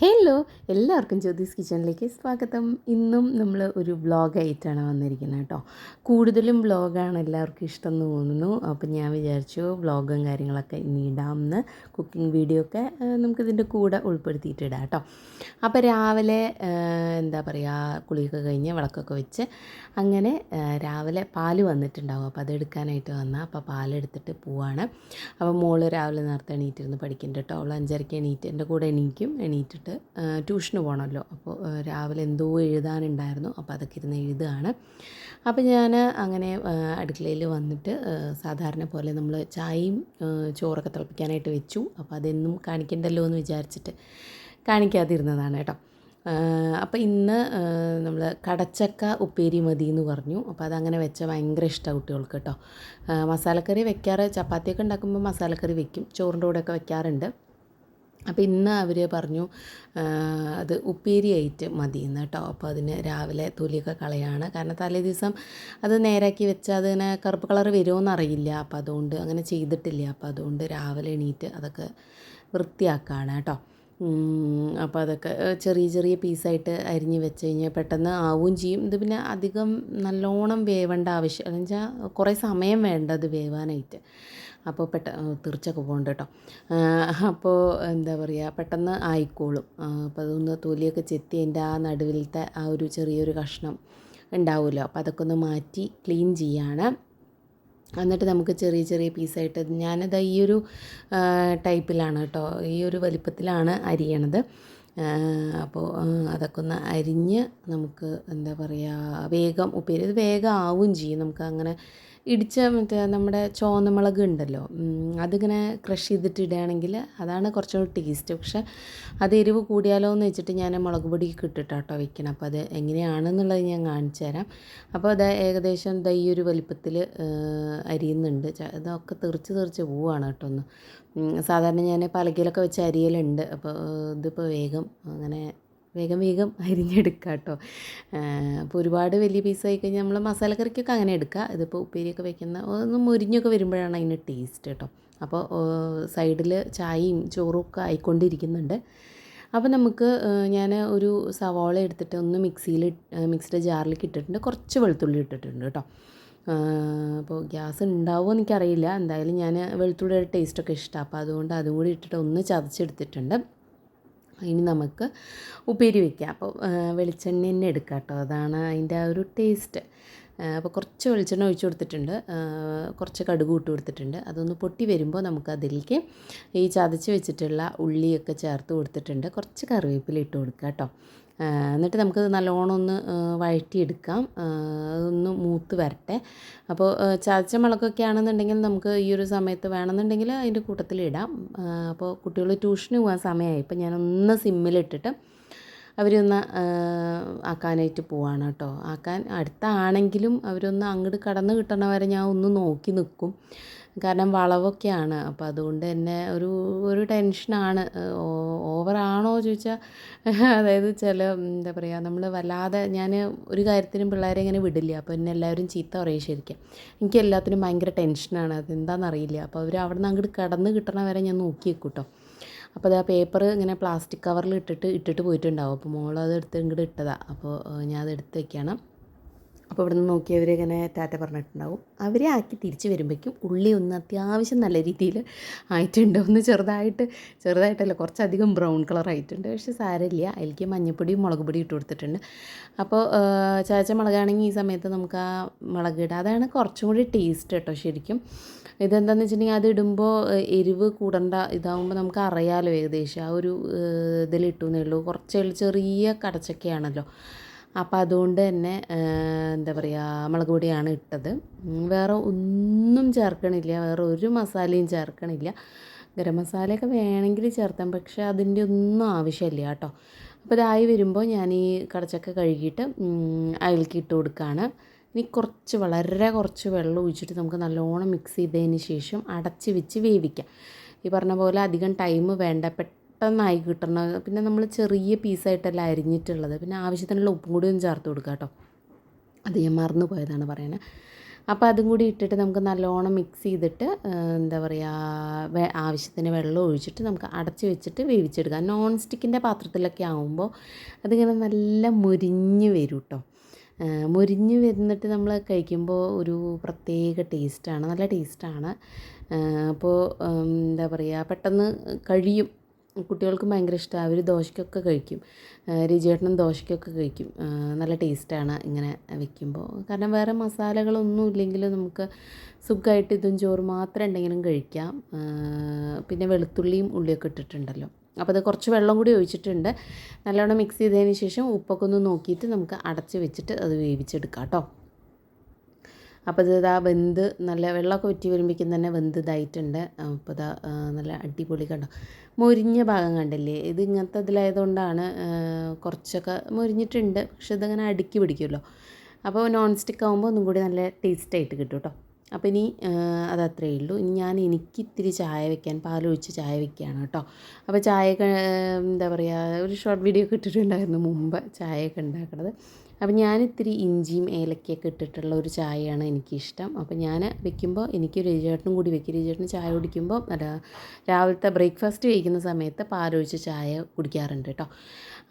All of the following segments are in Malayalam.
Hey ഹലോ എല്ലാവർക്കും ജ്യോതിസ് കിച്ചണിലേക്ക് സ്വാഗതം. ഇന്നും നമ്മൾ ഒരു വ്ളോഗായിട്ടാണ് വന്നിരിക്കുന്നത് കേട്ടോ. കൂടുതലും വ്ളോഗാണ് എല്ലാവർക്കും ഇഷ്ടം എന്ന് തോന്നുന്നു. അപ്പം ഞാൻ വിചാരിച്ചു വ്ളോഗും കാര്യങ്ങളൊക്കെ ഇനി ഇടാമെന്ന് കുക്കിംഗ് വീഡിയോ ഒക്കെ നമുക്കിതിന്റെ കൂടെ ഉൾപ്പെടുത്തിയിട്ട് ഇടാം കേട്ടോ. അപ്പോൾ രാവിലെ എന്താ പറയുക കുളിയൊക്കെ കഴിഞ്ഞ് വിളക്കൊക്കെ വെച്ച് അങ്ങനെ രാവിലെ പാൽ വന്നിട്ടുണ്ടാവും. അപ്പോൾ അതെടുക്കാനായിട്ട് വന്നാൽ അപ്പോൾ പാലെടുത്തിട്ട് പോവാണ്. അപ്പോൾ മോൾ രാവിലെ നേരത്തെ എണീറ്റിരുന്ന് പഠിക്കുന്നുണ്ട് കേട്ടോ. അവൾ അഞ്ചരയ്ക്ക് എണീറ്റ് എന്റെ കൂടെ എണീക്കും. എണീറ്റിട്ട് ട്യൂഷന് പോകണമല്ലോ. അപ്പോൾ രാവിലെ എന്തോ എഴുതാനുണ്ടായിരുന്നു. അപ്പോൾ അതൊക്കെ ഇരുന്ന് എഴുതുകയാണ്. അപ്പോൾ ഞാൻ അങ്ങനെ അടുക്കളയിൽ വന്നിട്ട് സാധാരണ പോലെ നമ്മൾ ചായയും ചോറൊക്കെ തിളപ്പിക്കാനായിട്ട് വെച്ചു. അപ്പോൾ അതെന്നും കാണിക്കണ്ടല്ലോ എന്ന് വിചാരിച്ചിട്ട് കാണിക്കാതിരുന്നതാണ് കേട്ടോ. അപ്പോൾ ഇന്ന് നമ്മൾ കടച്ചക്ക ഉപ്പേരി മതി എന്ന് പറഞ്ഞു. അപ്പോൾ അതങ്ങനെ വെച്ചാൽ ഭയങ്കര ഇഷ്ടമാണ് കുട്ടികൾക്ക് കേട്ടോ. മസാലക്കറി വെക്കാറ് ചപ്പാത്തിയൊക്കെ ഉണ്ടാക്കുമ്പോൾ മസാലക്കറി വെക്കും. ചോറിന്റെ കൂടെയൊക്കെ വെക്കാറുണ്ട്. അപ്പോൾ ഇന്ന് അവർ പറഞ്ഞു അത് അത് ഉപ്പേരിയായിട്ട് മതി എന്ന് കേട്ടോ. അപ്പോൾ അതിന് രാവിലെ തൊലിയൊക്കെ കളയാണ്. കാരണം തലേ ദിവസം അത് നേരാക്കി വെച്ചാൽ അതിങ്ങനെ കറുപ്പ് കളർ വരുമോയെന്ന് അറിയില്ല. അപ്പോൾ അതുകൊണ്ട് അങ്ങനെ ചെയ്തിട്ടില്ല. അപ്പോൾ അതുകൊണ്ട് രാവിലെ എണീറ്റ് അതൊക്കെ വൃത്തിയാക്കുകയാണ് കേട്ടോ. അപ്പോൾ അതൊക്കെ ചെറിയ ചെറിയ പീസായിട്ട് അരിഞ്ഞ് വെച്ച് കഴിഞ്ഞാൽ പെട്ടെന്ന് ആവുകയും ചെയ്യും. ഇത് പിന്നെ അധികം നല്ലോണം വേവേണ്ട ആവശ്യം എന്ന് വെച്ചാൽ കുറേ സമയം വേണ്ട അത് വേവാനായിട്ട്. അപ്പോൾ പെട്ട തീർച്ചയൊക്കെ പോകണ്ട കേട്ടോ. അപ്പോൾ എന്താ പറയുക പെട്ടെന്ന് ആയിക്കോളും. അപ്പോൾ അതൊന്ന് തൊലിയൊക്കെ ചെത്തി അതിന്റെ ആ നടുവിലത്തെ ആ ഒരു ചെറിയൊരു കഷ്ണം ഉണ്ടാവുമല്ലോ. അപ്പോൾ അതൊക്കെ ഒന്ന് മാറ്റി ക്ലീൻ ചെയ്യാണ്. എന്നിട്ട് നമുക്ക് ചെറിയ ചെറിയ പീസായിട്ട് ഞാനത് ഈ ഒരു ടൈപ്പിലാണ് കേട്ടോ ഈ ഒരു വലിപ്പത്തിലാണ് അരിയണത്. അപ്പോൾ അതൊക്കെ ഒന്ന് അരിഞ്ഞ് നമുക്ക് എന്താ പറയുക വേഗം ഉപ്പേരി ഇത് വേഗം ആവുകയും ചെയ്യും. നമുക്ക് അങ്ങനെ ഇടിച്ച മറ്റേ നമ്മുടെ ചുവന്ന മുളക് ഉണ്ടല്ലോ അതിങ്ങനെ ക്രഷ് ചെയ്തിട്ട് ഇടുകയാണെങ്കിൽ അതാണ് കുറച്ചുകൂടി ടേസ്റ്റ്. പക്ഷെ അത് എരിവ് കൂടിയാലോ എന്ന് വെച്ചിട്ട് ഞാൻ മുളക് പൊടിയൊക്കെ ഇട്ടിട്ടാട്ടോ വെക്കണം. അപ്പോൾ അത് എങ്ങനെയാണെന്നുള്ളത് ഞാൻ കാണിച്ചു തരാം. അപ്പോൾ അത് ഏകദേശം ദാ ഈ ഒരു വലിപ്പത്തിൽ അരിയുന്നുണ്ട്. ഇതൊക്കെ തെറിച്ച് തെറിച്ച് പോവുകയാണ് കേട്ടോ ഒന്ന്. സാധാരണ ഞാൻ പലകയിലൊക്കെ വെച്ച് അരിയലുണ്ട്. അപ്പോൾ ഇതിപ്പോൾ വേഗം അങ്ങനെ വേഗം വേഗം അരിഞ്ഞെടുക്കുക കേട്ടോ. അപ്പോൾ ഒരുപാട് വലിയ പീസായി കഴിഞ്ഞാൽ നമ്മൾ മസാലക്കറിക്കൊക്കെ അങ്ങനെ എടുക്കുക ഇതിപ്പോൾ ഉപ്പേരിയൊക്കെ വെക്കുന്ന ഒന്ന് മുരിഞ്ഞൊക്കെ വരുമ്പോഴാണ് അതിന്റെ ടേസ്റ്റ് കേട്ടോ. അപ്പോൾ സൈഡിൽ ചായയും ചോറും ഒക്കെ ആയിക്കൊണ്ടിരിക്കുന്നുണ്ട്. അപ്പോൾ നമുക്ക് ഞാൻ ഒരു സവാള എടുത്തിട്ട് ഒന്ന് മിക്സിയിൽ മിക്സിയുടെ ജാറിലേക്ക് ഇട്ടിട്ടുണ്ട്. കുറച്ച് വെളുത്തുള്ളി ഇട്ടിട്ടുണ്ട് കേട്ടോ. അപ്പോൾ ഗ്യാസ് ഉണ്ടാവുമോ എനിക്കറിയില്ല. എന്തായാലും ഞാൻ വെളുത്തുള്ളിയുടെ ടേസ്റ്റൊക്കെ ഇഷ്ടമാണ് അപ്പോൾ അതുകൊണ്ട് അതും കൂടി ഇട്ടിട്ട് ഒന്ന് ചതച്ചെടുത്തിട്ടുണ്ട്. ഇനി നമുക്ക് ഉപ്പേരി വയ്ക്കാം അപ്പോൾ വെളിച്ചെണ്ണ തന്നെ എടുക്കാം കേട്ടോ. അതാണ് അതിന്റെ ആ ഒരു ടേസ്റ്റ്. അപ്പോൾ കുറച്ച് വെളിച്ചെണ്ണ ഒഴിച്ചു കൊടുത്തിട്ടുണ്ട്. കുറച്ച് കടുക് ഇട്ട് കൊടുത്തിട്ടുണ്ട്. അതൊന്ന് പൊട്ടി വരുമ്പോൾ നമുക്ക് അതിലേക്ക് ഈ ചതച്ച് വെച്ചിട്ടുള്ള ഉള്ളിയൊക്കെ ചേർത്ത് കൊടുത്തിട്ടുണ്ട്. കുറച്ച് കറിവേപ്പില ഇട്ട് കൊടുക്കുക കേട്ടോ. എന്നിട്ട് നമുക്ക് നല്ലോണം ഒന്ന് വഴറ്റിയെടുക്കാം. അതൊന്ന് മൂത്ത് വരട്ടെ. അപ്പോൾ ചതച്ച മുളകൊക്കെ ആണെന്നുണ്ടെങ്കിൽ നമുക്ക് ഈ ഒരു സമയത്ത് വേണമെന്നുണ്ടെങ്കിൽ അതിന്റെ കൂട്ടത്തിൽ ഇടാം അപ്പോൾ കുട്ടികൾ ട്യൂഷന് പോകാൻ സമയമായി. ഇപ്പം ഞാനൊന്ന് സിമ്മിലിട്ടിട്ട് അവരൊന്ന് ആക്കാനായിട്ട് പോവാണ് കേട്ടോ. ആക്കാൻ അടുത്താണെങ്കിലും അവരൊന്ന് അങ്ങോട്ട് കടന്ന് കിട്ടണ വരെ ഞാൻ ഒന്ന് നോക്കി നിൽക്കും കാരണം വളവൊക്കെയാണ്. അപ്പോൾ അതുകൊണ്ട് തന്നെ ഒരു ഒരു ടെൻഷനാണ് ഓവറാണോ ചോദിച്ചാൽ അതായത് ചില എന്താ പറയുക നമ്മൾ വല്ലാതെ ഞാൻ ഒരു കാര്യത്തിനും പിള്ളേരെ ഇങ്ങനെ വിടില്ല. അപ്പോൾ എന്നെ എല്ലാവരും ചീത്ത പറയും ശരിക്കും. എനിക്ക് എല്ലാത്തിനും ഭയങ്കര ടെൻഷനാണ് അതെന്താണെന്നറിയില്ല അപ്പോൾ അവർ അവിടെ നിന്ന് അങ്ങോട്ട് കടന്ന് കിട്ടണ വരെ ഞാൻ നോക്കി വെക്കും കേട്ടോ അപ്പോൾ അത് ആ പേപ്പർ ഇങ്ങനെ പ്ലാസ്റ്റിക് കവറിൽ ഇട്ടിട്ട് ഇട്ടിട്ട് പോയിട്ടുണ്ടാവും. അപ്പോൾ മോൾ അത് എടുത്ത് ഇങ്ങോട്ട് ഇട്ടതാണ് അപ്പോൾ ഞാൻ അത് എടുത്ത് വയ്ക്കുകയാണ് അപ്പോൾ ഇവിടെ നിന്ന് നോക്കിയവർ ഇങ്ങനെ ടാറ്റ പറഞ്ഞിട്ടുണ്ടാവും. അവരെ ആക്കി തിരിച്ച് വരുമ്പോഴേക്കും ഉള്ളി ഒന്ന് അത്യാവശ്യം നല്ല രീതിയിൽ ആയിട്ടുണ്ട് ഒന്ന് ചെറുതായിട്ട് ചെറുതായിട്ടല്ല കുറച്ചധികം ബ്രൗൺ കളർ ആയിട്ടുണ്ട്. പക്ഷേ സാരമില്ല. അതിലേക്ക് മഞ്ഞപ്പൊടിയും മുളക് പൊടിയും ഇട്ട് കൊടുത്തിട്ടുണ്ട്. അപ്പോൾ ചാച്ച മുളകാണെങ്കിൽ ഈ സമയത്ത് നമുക്ക് ആ മുളക് ഇടാം. അതാണ് കുറച്ചും കൂടി ടേസ്റ്റ് കേട്ടോ ശരിക്കും. ഇതെന്താണെന്ന് വെച്ചിട്ടുണ്ടെങ്കിൽ അത് ഇടുമ്പോൾ എരിവ് കൂടണ്ട ഇതാകുമ്പോൾ നമുക്ക് അറിയാമല്ലോ ഏകദേശം. ആ ഒരു ഇതിലിട്ടു എന്നേ ഉള്ളൂ. കുറച്ച് ചെറിയ കടച്ചക്കയാണല്ലോ. അപ്പം അതുകൊണ്ട് തന്നെ എന്താ പറയുക മുളക് പൊടിയാണ് ഇട്ടത്. വേറെ ഒന്നും ചേർക്കണില്ല. വേറെ ഒരു മസാലയും ചേർക്കണില്ല. ഗരം മസാലയൊക്കെ വേണമെങ്കിൽ ചേർത്താം. പക്ഷേ അതിന്റെ ഒന്നും ആവശ്യമില്ല കേട്ടോ. അപ്പോൾ ഇതായി വരുമ്പോൾ ഞാൻ ഈ കടച്ചക്ക കഴുകിയിട്ട് അതിലേക്ക് ഇട്ട് കൊടുക്കുകയാണ് ഇനി കുറച്ച് വളരെ കുറച്ച് വെള്ളം ഒഴിച്ചിട്ട് നമുക്ക് നല്ലോണം മിക്സ് ചെയ്തതിന് ശേഷം അടച്ച് വെച്ച് വേവിക്കാം. ഈ പറഞ്ഞ പോലെ അധികം ടൈം വേണ്ട പെട്ടെന്നായി കിട്ടണം പിന്നെ നമ്മൾ ചെറിയ പീസായിട്ടല്ല അരിഞ്ഞിട്ടുള്ളത്. പിന്നെ ആവശ്യത്തിനുള്ള ഉപ്പും കൂടി ഒന്ന് ചേർത്ത് കൊടുക്കുക കേട്ടോ. അത് ഞാൻ മറന്നു പോയതാണ് പറയണത് അപ്പോൾ അതും കൂടി ഇട്ടിട്ട് നമുക്ക് നല്ലോണം മിക്സ് ചെയ്തിട്ട് എന്താ പറയുക ആവശ്യത്തിന് വെള്ളം ഒഴിച്ചിട്ട് നമുക്ക് അടച്ച് വെച്ചിട്ട് വേവിച്ചെടുക്കാം. നോൺ സ്റ്റിക്കിന്റെ പാത്രത്തിലൊക്കെ ആകുമ്പോൾ അതിങ്ങനെ നല്ല മുരിഞ്ഞ് വരും കേട്ടോ മുരിഞ്ഞ് വരുന്നിട്ട് നമ്മൾ കഴിക്കുമ്പോൾ ഒരു പ്രത്യേക ടേസ്റ്റാണ് നല്ല ടേസ്റ്റാണ്. അപ്പോൾ എന്താ പറയുക പെട്ടെന്ന് കഴിയും. കുട്ടികൾക്കും ഭയങ്കര ഇഷ്ടമാണ് അവർ ദോശയ്ക്കൊക്കെ കഴിക്കും. രുചിയേട്ടനും ദോശയ്ക്കൊക്കെ കഴിക്കും. നല്ല ടേസ്റ്റാണ് ഇങ്ങനെ വെക്കുമ്പോൾ കാരണം വേറെ മസാലകളൊന്നും ഇല്ലെങ്കിൽ നമുക്ക് സുഖമായിട്ട് ഇതും ചോറ് മാത്രം ഉണ്ടെങ്കിലും കഴിക്കാം. പിന്നെ വെളുത്തുള്ളിയും ഉള്ളിയൊക്കെ ഇട്ടിട്ടുണ്ടല്ലോ. അപ്പോൾ അത് കുറച്ച് വെള്ളം കൂടി ഒഴിച്ചിട്ടുണ്ട്. നല്ലോണം മിക്സ് ചെയ്തതിന് ശേഷം ഉപ്പൊക്കെ ഒന്ന് നോക്കിയിട്ട് നമുക്ക് അടച്ച് വെച്ചിട്ട് അത് വേവിച്ചെടുക്കാം കേട്ടോ. അപ്പോൾ ഇത് ഇതാ വെന്ത് നല്ല വെള്ളമൊക്കെ വറ്റി വരുമ്പോഴേക്കും തന്നെ വെന്ത് ഇതായിട്ടുണ്ട്. അപ്പോൾ ഇതാ നല്ല അടിപൊളി കണ്ടോ. മുരിഞ്ഞ ഭാഗം കണ്ടില്ലേ? ഇത് ഇങ്ങനത്തെ ഇതിലായതുകൊണ്ടാണ് കുറച്ചൊക്കെ മുരിഞ്ഞിട്ടുണ്ട്. പക്ഷെ ഇതിങ്ങനെ അടുക്കി പിടിക്കുമല്ലോ. അപ്പോൾ നോൺ സ്റ്റിക്ക് ആകുമ്പോൾ ഒന്നും കൂടി നല്ല ടേസ്റ്റായിട്ട് കിട്ടും കേട്ടോ. അപ്പോൾ ഇനി അത് അത്രയേ ഉള്ളൂ. ഇനി ഞാൻ എനിക്ക് ഇത്തിരി ചായ വെക്കാൻ പാലൊഴിച്ച് ചായ വെക്കുകയാണ് കേട്ടോ. അപ്പോൾ ചായ എന്താ പറയുക ഒരു ഷോർട്ട് വീഡിയോ ഒക്കെ ഇട്ടിട്ടുണ്ടായിരുന്നു മുമ്പ് ചായയൊക്കെ ഉണ്ടാക്കുന്നത് അപ്പം ഞാൻ ഇത്തിരി ഇഞ്ചിയും ഏലക്കയൊക്കെ ഇട്ടിട്ടുള്ള ഒരു ചായയാണ് എനിക്കിഷ്ടം. അപ്പം ഞാൻ വെക്കുമ്പോൾ എനിക്ക് രജിചേട്ടനും കൂടി വെക്കും. രജിചേട്ടന് ചായ കുടിക്കുമ്പോൾ രാവിലത്തെ ബ്രേക്ക്ഫാസ്റ്റ് കഴിക്കുന്ന സമയത്ത് പാലൊഴിച്ച് ചായ കുടിക്കാറുണ്ട് കേട്ടോ.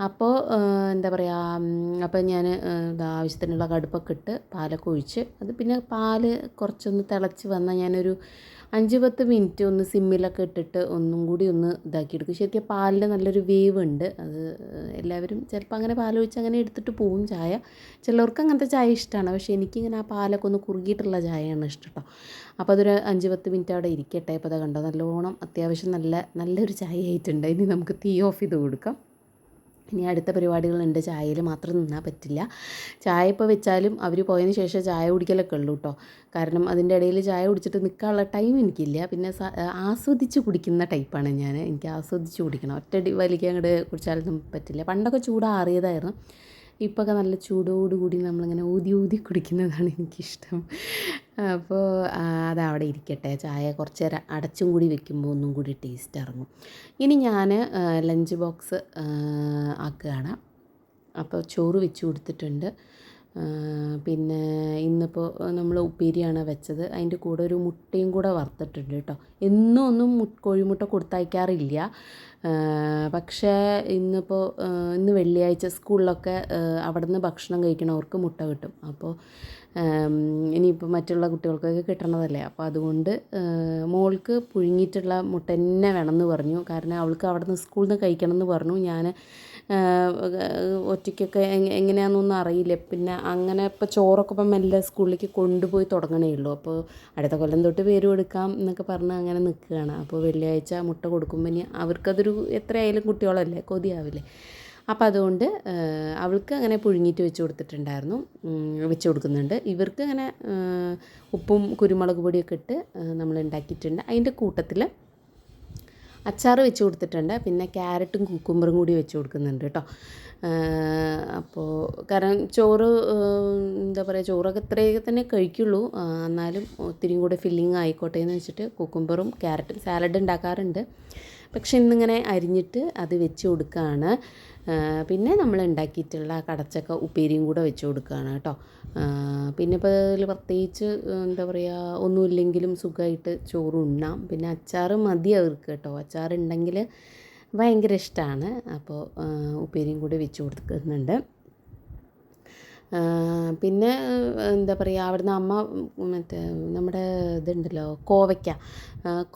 അപ്പോൾ എന്താ പറയുക അപ്പോൾ ഞാൻ ആവശ്യത്തിനുള്ള കടുപ്പൊക്കെ ഇട്ട് പാലൊക്കെ ഒഴിച്ച് അത് പിന്നെ പാൽ കുറച്ചൊന്ന് തിളച്ച് വന്നാൽ ഞാനൊരു അഞ്ച് പത്ത് മിനിറ്റ് ഒന്ന് സിമ്മിലൊക്കെ ഇട്ടിട്ട് ഒന്നും കൂടി ഒന്ന് ഇതാക്കിയെടുക്കും. ശരിക്കും പാലിൽ നല്ലൊരു വേവ് ഉണ്ട് അത് എല്ലാവരും ചിലപ്പോൾ അങ്ങനെ പാലൊഴിച്ച് അങ്ങനെ എടുത്തിട്ട് പോവും ചായ. ചിലർക്ക് അങ്ങനത്തെ ചായ ഇഷ്ടമാണ്. പക്ഷേ എനിക്കിങ്ങനെ ആ പാലൊക്കെ ഒന്ന് കുറുകിയിട്ടുള്ള ചായയാണ് ഇഷ്ടം കേട്ടോ അപ്പോൾ അതൊരു അഞ്ച് പത്ത് മിനിറ്റ് അവിടെ ഇരിക്കട്ടെ. അപ്പോൾ അത് കണ്ടോ നല്ലോണം അത്യാവശ്യം നല്ല നല്ലൊരു ചായ ആയിട്ടുണ്ട്. ഇനി നമുക്ക് തീ ഓഫ് ചെയ്ത് കൊടുക്കാം. ഇനി അടുത്ത പരിപാടികളുണ്ട്. ചായയിൽ മാത്രം നിന്നാൽ പറ്റില്ല. ചായ ഇപ്പോൾ വെച്ചാലും അവർ പോയതിന് ശേഷം ചായ കുടിക്കലൊക്കെ ഉള്ളൂ കേട്ടോ കാരണം അതിന്റെ ഇടയിൽ ചായ കുടിച്ചിട്ട് നിൽക്കാനുള്ള ടൈം എനിക്കില്ല. പിന്നെ ആസ്വദിച്ച് കുടിക്കുന്ന ടൈപ്പാണ് ഞാൻ എനിക്ക് ആസ്വദിച്ച് കുടിക്കണം. ഒറ്റടി വലിക്കാൻ അങ്ങോട്ട് കുടിച്ചാലൊന്നും പറ്റില്ല. പണ്ടൊക്കെ ചൂടാറിയതായിരുന്നു ഇപ്പോഴൊക്കെ നല്ല ചൂടോടുകൂടി നമ്മളിങ്ങനെ ഊതി ഊതി കുടിക്കുന്നതാണ് എനിക്കിഷ്ടം. അപ്പോൾ അതവിടെ ഇരിക്കട്ടെ. ചായ കുറച്ച് നേരം അടച്ചും കൂടി വെക്കുമ്പോൾ ഒന്നും കൂടി ടേസ്റ്റ് ഇറങ്ങും. ഇനി ഞാൻ ലഞ്ച് ബോക്സ് ആക്കുകയാണ്. അപ്പോൾ ചോറ് വെച്ച് കൊടുത്തിട്ടുണ്ട്. പിന്നെ ഇന്നിപ്പോൾ നമ്മൾ ഉപ്പേരിയാണ് വെച്ചത്. അതിന്റെ കൂടെ ഒരു മുട്ടയും കൂടെ വറുത്തിട്ടുണ്ട് കേട്ടോ. എന്നും ഒന്നും കോഴിമുട്ട കൊടുത്തയക്കാറില്ല. പക്ഷേ ഇന്നിപ്പോൾ ഇന്ന് വെള്ളിയാഴ്ച സ്കൂളിലൊക്കെ അവിടെ നിന്ന് ഭക്ഷണം കഴിക്കണവർക്ക് മുട്ട കിട്ടും. അപ്പോൾ ഇനിയിപ്പോൾ മറ്റുള്ള കുട്ടികൾക്കൊക്കെ കിട്ടണതല്ലേ? അപ്പോൾ അതുകൊണ്ട് മോൾക്ക് പുഴുങ്ങിയിട്ടുള്ള മുട്ട തന്നെ വേണമെന്ന് പറഞ്ഞു. കാരണം അവൾക്ക് അവിടെ നിന്ന് സ്കൂളിൽ നിന്ന് കഴിക്കണം എന്ന് പറഞ്ഞു ഞാൻ ഒറ്റയ്ക്കൊക്കെ എങ്ങ- എങ്ങനെയാണെന്നൊന്നും അറിയില്ല. പിന്നെ അങ്ങനെ ഇപ്പോൾ ചോറൊക്കെ ഇപ്പം മെല്ലെ സ്കൂളിലേക്ക് കൊണ്ടുപോയി തുടങ്ങണേ ഉള്ളൂ. അപ്പോൾ അടുത്ത കൊല്ലം തൊട്ട് പേരും എടുക്കാം എന്നൊക്കെ പറഞ്ഞ് അങ്ങനെ നിൽക്കുകയാണ്. അപ്പോൾ വെള്ളിയാഴ്ച മുട്ട കൊടുക്കുമ്പോൾ ഇനി അവർക്കതൊരു എത്രയായാലും കുട്ടികളല്ലേ? കൊതിയാവില്ലേ? അപ്പോൾ അതുകൊണ്ട് അവൾക്ക് അങ്ങനെ പുഴുങ്ങിയിട്ട് വെച്ച് കൊടുത്തിട്ടുണ്ടായിരുന്നു. വെച്ച് കൊടുക്കുന്നുണ്ട്. ഇവർക്ക് അങ്ങനെ ഉപ്പും കുരുമുളക് പൊടിയൊക്കെ ഇട്ട് നമ്മൾ ഉണ്ടാക്കിയിട്ടുണ്ട് അതിന്റെ കൂട്ടത്തിൽ അച്ചാർ വെച്ച് കൊടുത്തിട്ടുണ്ട്. പിന്നെ ക്യാരറ്റും കുക്കുമ്പറും കൂടി വെച്ച് കൊടുക്കുന്നുണ്ട് കേട്ടോ. അപ്പോൾ കാരണം ചോറ് എന്താ പറയുക ചോറൊക്കെ ഇത്രയൊക്കെ തന്നെ കഴിക്കുള്ളൂ. എന്നാലും ഒത്തിരിയും കൂടെ ഫില്ലിങ് ആയിക്കോട്ടെ എന്ന് വെച്ചിട്ട് കുക്കുമ്പറും ക്യാരറ്റും സാലഡ് ഉണ്ടാക്കാറുണ്ട് പക്ഷെ ഇന്നിങ്ങനെ അരിഞ്ഞിട്ട് അത് വെച്ച് കൊടുക്കുകയാണ് പിന്നെ നമ്മൾ ഉണ്ടാക്കിയിട്ടുള്ള കടച്ചക്ക ഉപ്പേരിയും കൂടെ വെച്ച് കൊടുക്കുകയാണ് കേട്ടോ. പിന്നെ ഇപ്പോൾ അതിൽ പ്രത്യേകിച്ച് എന്താ പറയുക ഒന്നുമില്ലെങ്കിലും സുഖമായിട്ട് ചോറ് ഉണ്ണാം. പിന്നെ അച്ചാർ മതി അവർക്ക് കേട്ടോ. അച്ചാർ ഉണ്ടെങ്കിൽ ഭയങ്കര ഇഷ്ടമാണ് അപ്പോൾ ഉപ്പേരിയും കൂടെ വെച്ച് കൊടുക്കുന്നുണ്ട്. പിന്നെ എന്താ പറയുക അവിടുന്ന് അമ്മ മറ്റേ നമ്മുടെ ഇതുണ്ടല്ലോ കോവയ്ക്ക.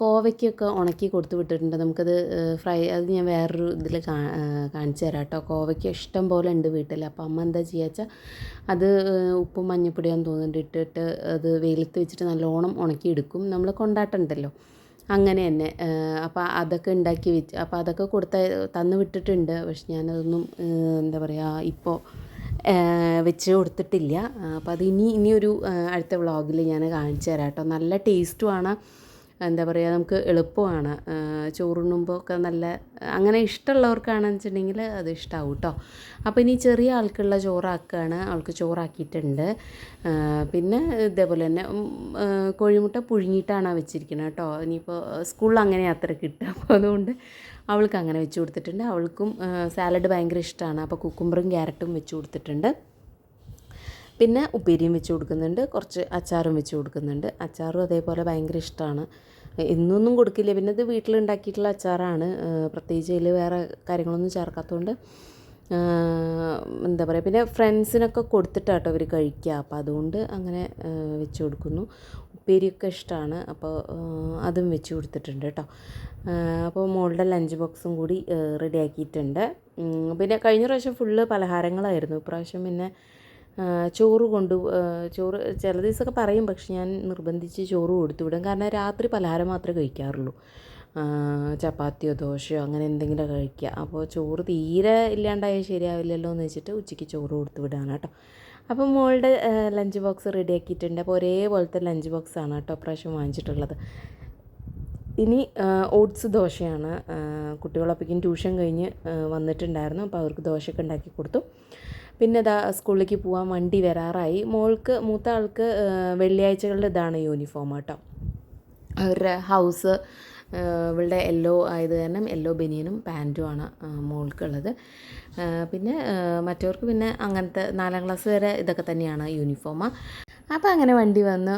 കോവയ്ക്കൊക്കെ ഉണക്കി കൊടുത്ത് വിട്ടിട്ടുണ്ട്. നമുക്കത് ഫ്രൈ അത് ഞാൻ വേറൊരു ഇതിൽ കാണിച്ചു തരാം കേട്ടോ. കോവയ്ക്ക ഇഷ്ടം പോലെ ഉണ്ട് വീട്ടിൽ അപ്പോൾ അമ്മ എന്താ ചെയ്യുക വെച്ചാൽ അത് ഉപ്പും മഞ്ഞപ്പൊടിയാന്ന് തോന്നുന്നുണ്ട് ഇട്ടിട്ട് അത് വെയിലത്ത് വെച്ചിട്ട് നല്ലോണം ഉണക്കി എടുക്കും. നമ്മൾ കൊണ്ടാട്ടമുണ്ടല്ലോ അങ്ങനെ തന്നെ. അപ്പോൾ അതൊക്കെ ഉണ്ടാക്കി വെച്ച് അപ്പോൾ അതൊക്കെ കൊടുത്ത തന്നു വിട്ടിട്ടുണ്ട്. പക്ഷെ ഞാനതൊന്നും എന്താ പറയുക ഇപ്പോൾ വെച്ച് കൊടുത്തിട്ടില്ല. അപ്പോൾ അത് ഇനി ഇനിയൊരു അടുത്ത വ്ളോഗിൽ ഞാൻ കാണിച്ചു തരാം കേട്ടോ. നല്ല ടേസ്റ്റുമാണ്. എന്താ പറയുക നമുക്ക് എളുപ്പമാണ്. ചോറ് ചോറുണ്ണുമ്പോൾ ഒക്കെ നല്ല അങ്ങനെ ഇഷ്ടമുള്ളവർക്കാണെന്ന് വെച്ചിട്ടുണ്ടെങ്കിൽ അത് ഇഷ്ടമാവും കേട്ടോ. അപ്പോൾ ഇനി ചെറിയ ആൾക്കുള്ള ചോറാക്കുകയാണ് അവൾക്ക് ചോറാക്കിയിട്ടുണ്ട്. പിന്നെ ഇതേപോലെ തന്നെ കോഴിമുട്ട പുഴുങ്ങിയിട്ടാണ് വെച്ചിരിക്കുന്നത് കേട്ടോ. ഇനിയിപ്പോൾ സ്കൂളിൽ അങ്ങനെ അത്ര കിട്ടുക അപ്പോൾ അതുകൊണ്ട് അവൾക്ക് അങ്ങനെ വെച്ച് കൊടുത്തിട്ടുണ്ട്. അവൾക്കും സാലഡ് ഭയങ്കര ഇഷ്ടമാണ് അപ്പോൾ കുക്കുംബറും ക്യാരറ്റും വെച്ച് കൊടുത്തിട്ടുണ്ട്. പിന്നെ ഉപ്പേരിയും വെച്ച് കൊടുക്കുന്നുണ്ട്. കുറച്ച് അച്ചാറും വെച്ച് കൊടുക്കുന്നുണ്ട്. അച്ചാറും അതേപോലെ ഭയങ്കര ഇഷ്ടമാണ് ഇന്നൊന്നും കൊടുക്കില്ല. പിന്നെ ഇത് വീട്ടിലുണ്ടാക്കിയിട്ടുള്ള അച്ചാറാണ്. പ്രത്യേകിച്ച് അതിൽ വേറെ കാര്യങ്ങളൊന്നും ചേർക്കാത്തതുകൊണ്ട് എന്താ പറയുക പിന്നെ ഫ്രണ്ട്സിനൊക്കെ കൊടുത്തിട്ടാട്ടോ അവർ കഴിക്കുക അപ്പോൾ അതുകൊണ്ട് അങ്ങനെ വെച്ച് കൊടുക്കുന്നു. ഉപ്പേരിയൊക്കെ ഇഷ്ടമാണ് അപ്പോൾ അതും വെച്ച് കൊടുത്തിട്ടുണ്ട് കേട്ടോ അപ്പോൾ മോളുടെ ലഞ്ച് ബോക്സും കൂടി റെഡി ആക്കിയിട്ടുണ്ട് പിന്നെ കഴിഞ്ഞ പ്രാവശ്യം ഫുള്ള് പലഹാരങ്ങളായിരുന്നു. ഇപ്രാവശ്യം പിന്നെ ചോറ് കൊണ്ടു ചോറ് ചില ദിവസമൊക്കെ പറയും പക്ഷെ ഞാൻ നിർബന്ധിച്ച് ചോറ് കൊടുത്തു വിടും. കാരണം രാത്രി പലഹാരം മാത്രമേ കഴിക്കാറുള്ളൂ. ചപ്പാത്തിയോ ദോശയോ അങ്ങനെ എന്തെങ്കിലും കഴിക്കുക. അപ്പോൾ ചോറ് തീരെ ഇല്ലാണ്ടായാൽ ശരിയാവില്ലല്ലോ എന്ന് വെച്ചിട്ട് ഉച്ചയ്ക്ക് ചോറ് കൊടുത്തു വിടാണ് കേട്ടോ. അപ്പോൾ മോളുടെ ലഞ്ച് ബോക്സ് റെഡി ആക്കിയിട്ടുണ്ട്. അപ്പോൾ ഒരേപോലത്തെ ലഞ്ച് ബോക്സ് ആണ് കേട്ടോ പ്രാവശ്യം വാങ്ങിച്ചിട്ടുള്ളത്. ഇനി ഓട്സ് ദോശയാണ്. കുട്ടികളപ്പോഴേക്കും ട്യൂഷൻ കഴിഞ്ഞ് വന്നിട്ടുണ്ടായിരുന്നു. അപ്പോൾ അവർക്ക് ദോശയൊക്കെ ഉണ്ടാക്കി കൊടുത്തു. പിന്നെ ഇതാ സ്കൂളിലേക്ക് പോകാൻ വണ്ടി വരാറായി. മോൾക്ക് മൂത്ത ആൾക്ക് വെള്ളിയാഴ്ചകളുടെ ഇതാണ് യൂണിഫോം കേട്ടോ. അവരുടെ ഹൗസ് ഇവളുടെ യെല്ലോ ആയത് കാരണം യെല്ലോ ബനിയനും പാന്റുമാണ് മോൾക്കുള്ളത്. ആ, പിന്നെ മറ്റവർക്ക് പിന്നെ അങ്ങനത്തെ നാലാം ക്ലാസ് വരെ ഇതൊക്കെ തന്നെയാണ് യൂണിഫോം അപ്പോൾ അങ്ങനെ വണ്ടി വന്ന്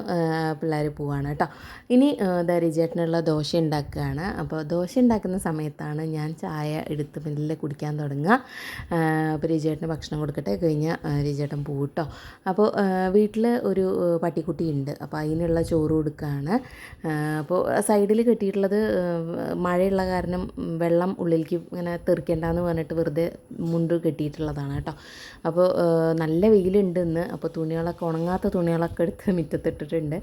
പിള്ളേർ പോവാണ് കേട്ടോ. ഇനി ദരിചേട്ടനുള്ള ദോശ ഉണ്ടാക്കുകയാണ്. അപ്പോൾ ദോശ ഉണ്ടാക്കുന്ന സമയത്താണ് ഞാൻ ചായ എടുത്ത് മെല്ലെ കുടിക്കാൻ തുടങ്ങുക. അപ്പോൾ രജിചേട്ടന് ഭക്ഷണം കൊടുക്കട്ടെ കഴിഞ്ഞാൽ രജിചേട്ടൻ പോകും കേട്ടോ. അപ്പോൾ വീട്ടിൽ ഒരു പട്ടിക്കുട്ടി ഉണ്ട് അപ്പോൾ അതിനുള്ള ചോറ് കൊടുക്കുകയാണ്. അപ്പോൾ സൈഡിൽ കെട്ടിയിട്ടുള്ളത് മഴയുള്ള കാരണം വെള്ളം ഉള്ളിലേക്ക് ഇങ്ങനെ തെറിക്കേണ്ടെന്ന് പറഞ്ഞിട്ട് വെറുതെ മുണ്ട് കെട്ടിയിട്ടുള്ളതാണ് കേട്ടോ. അപ്പോൾ നല്ല വെയിലുണ്ട് ഇന്ന്. അപ്പോൾ തുണികളൊക്കെ ഉണങ്ങാത്ത തുണികളൊക്കെ എടുത്ത് മുറ്റത്തിട്ടിട്ടുണ്ട്.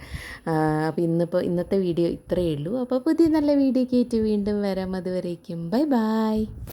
അപ്പോൾ ഇന്നിപ്പോൾ ഇന്നത്തെ വീഡിയോ ഇത്രയേ ഉള്ളൂ. അപ്പോൾ പുതിയ നല്ല വീഡിയോ കയറ്റി വീണ്ടും വരാം. അതുവരേക്കും ബൈ ബൈ.